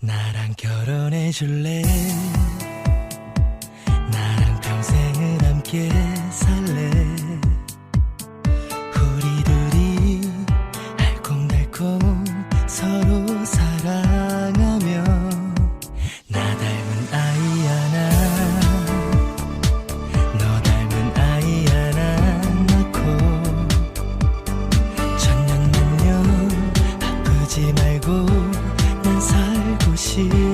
나랑 결혼해 줄래? 나랑 평생을 함께 you.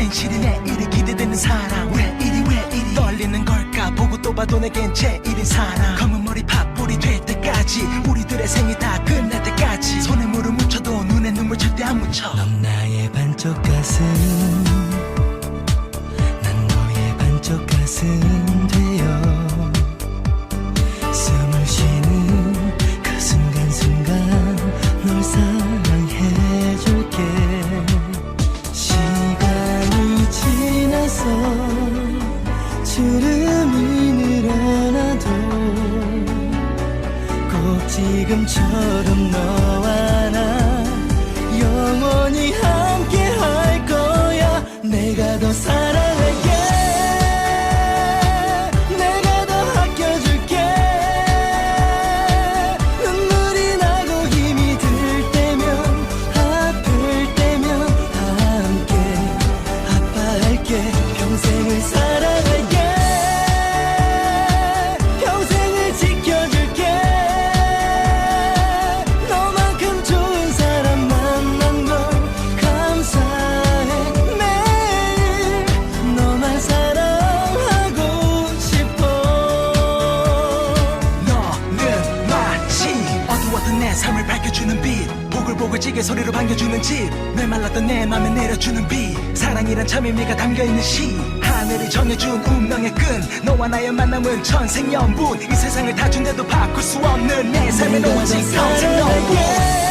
현실이 내일이 기대되는 사랑 왜 이리 왜 이리? 떨리는 걸까? 보고 또 봐도 내겐 제일인 사랑 검은 머리 팥불이 될 때까지 우리들의 생이 다 끝날 때까지 손에 물을 묻혀도 눈에 눈물 절대 안 묻혀. 넌 나의 반쪽 가슴. 난 너의 반쪽 가슴 되어 지금처럼 너 흘러흘렀던 내 맘에 내려주는 비. 사랑이란 참 의미가 담겨있는 시. 하늘이 정해준 운명의 끈. 너와 나의 만남은 천생연분. 이 세상을 다 준대도 바꿀 수 없는 내 삶의 오직 평생 너뿐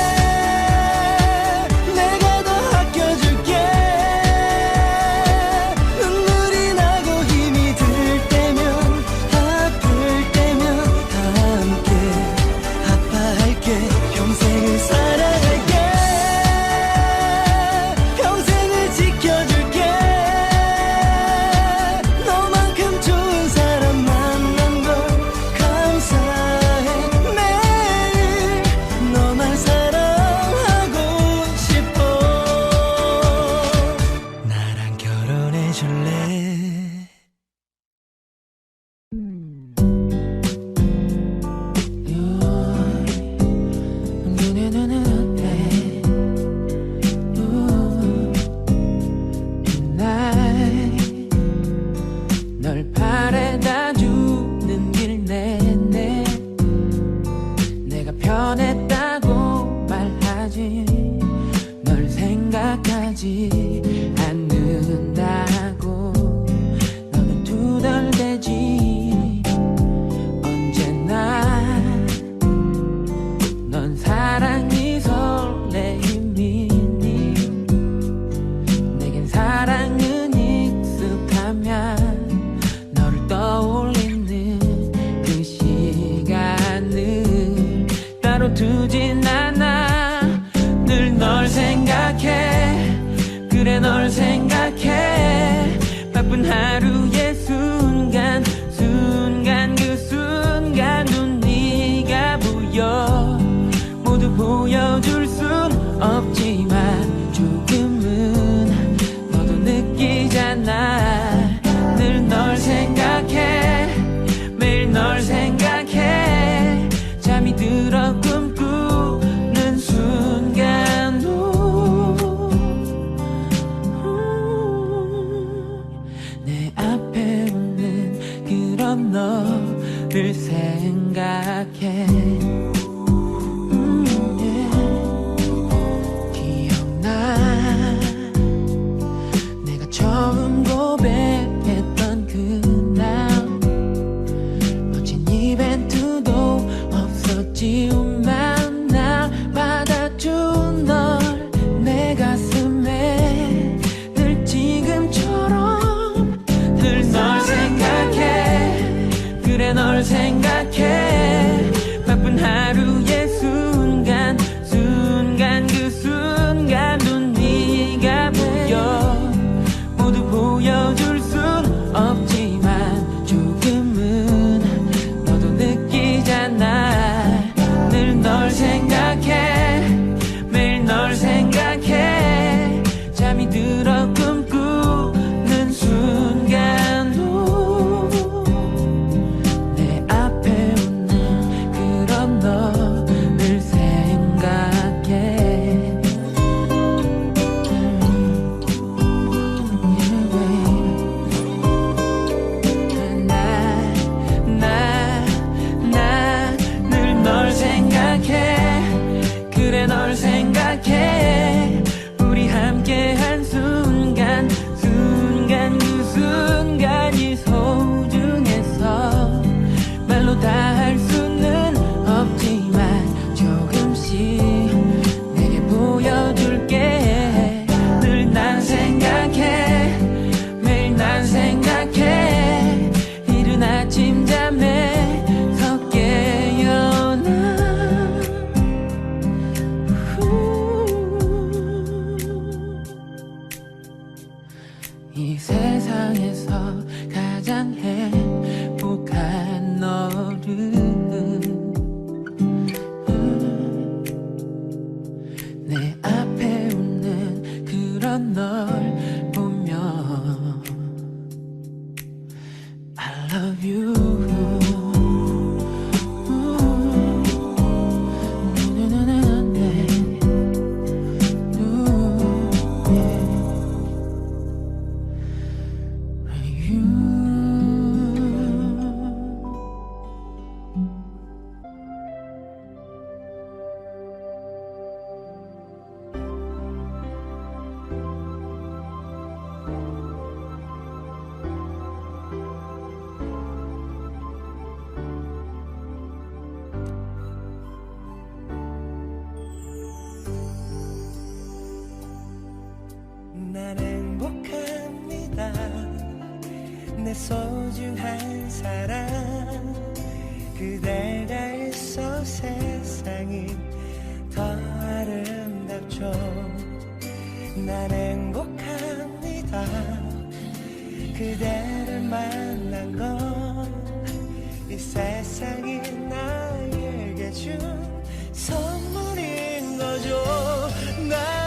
내 앞에 웃는 그런 너. 아름답죠. 난 행복합니다. 그대를 만난 건 이 세상이 나에게 준 선물인 거죠. 난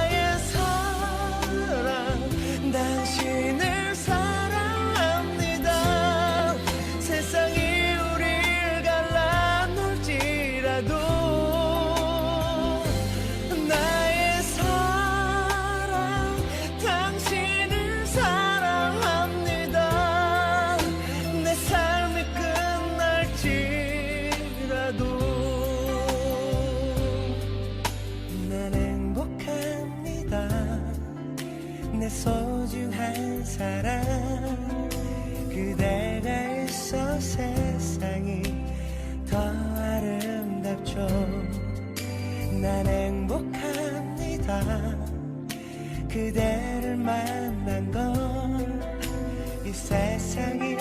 난 행복합니다. 그대를 만난 건 이 세상이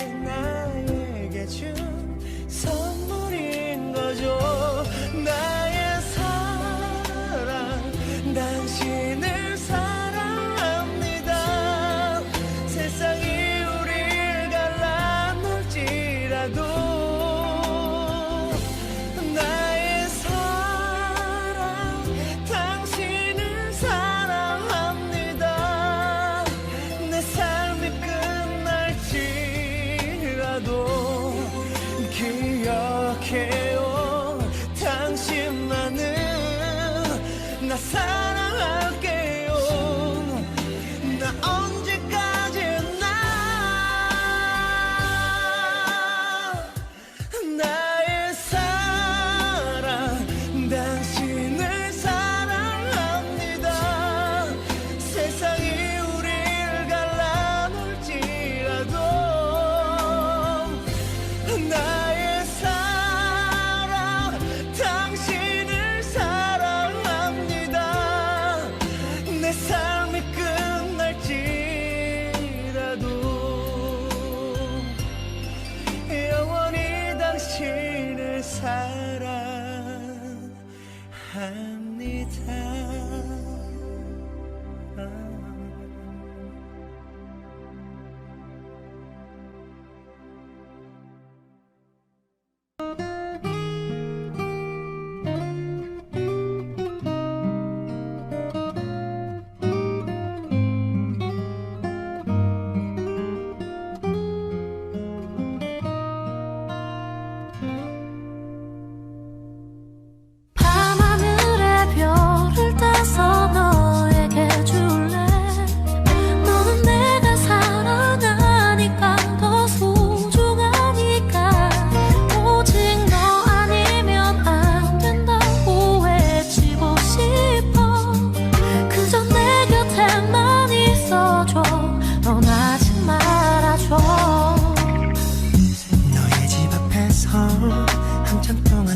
hand.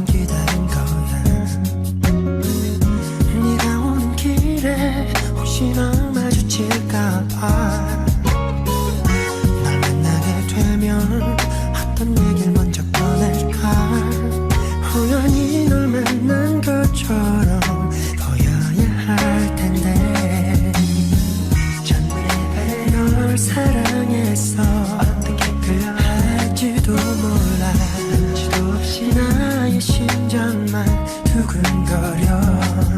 기다린 거야. 네가 오는 길에 혹시나 마주칠까봐. 나의 심장만 두근거려.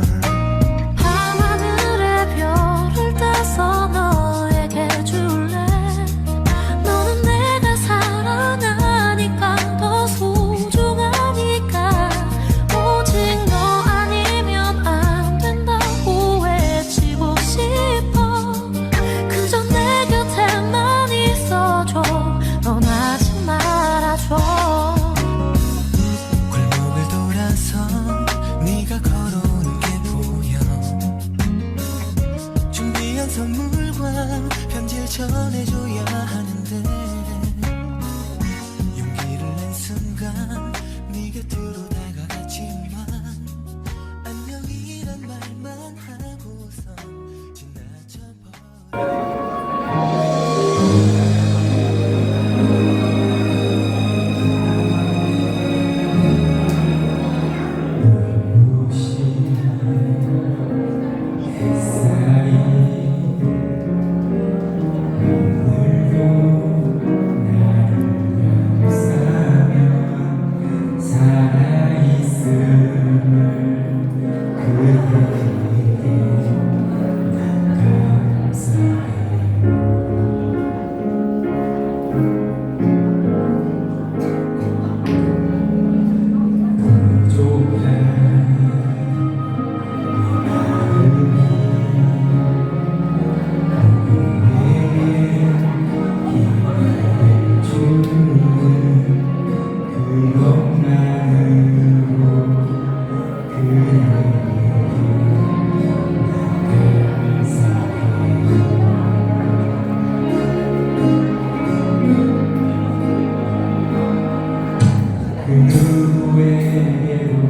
그 후에 예루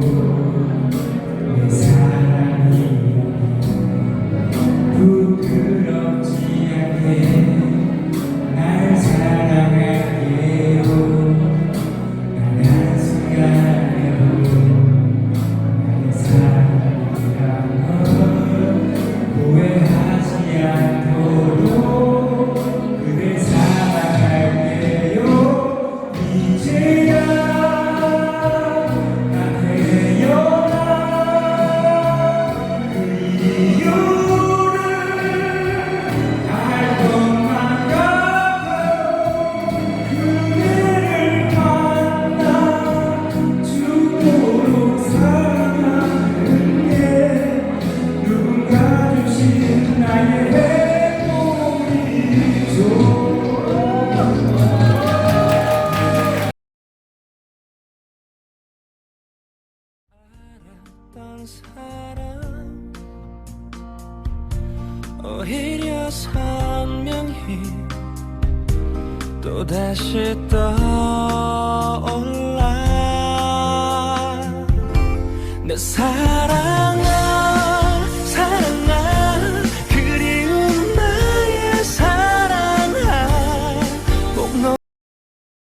했던 사람. 오히려 선명히 또다시 떠올라. 내 사랑.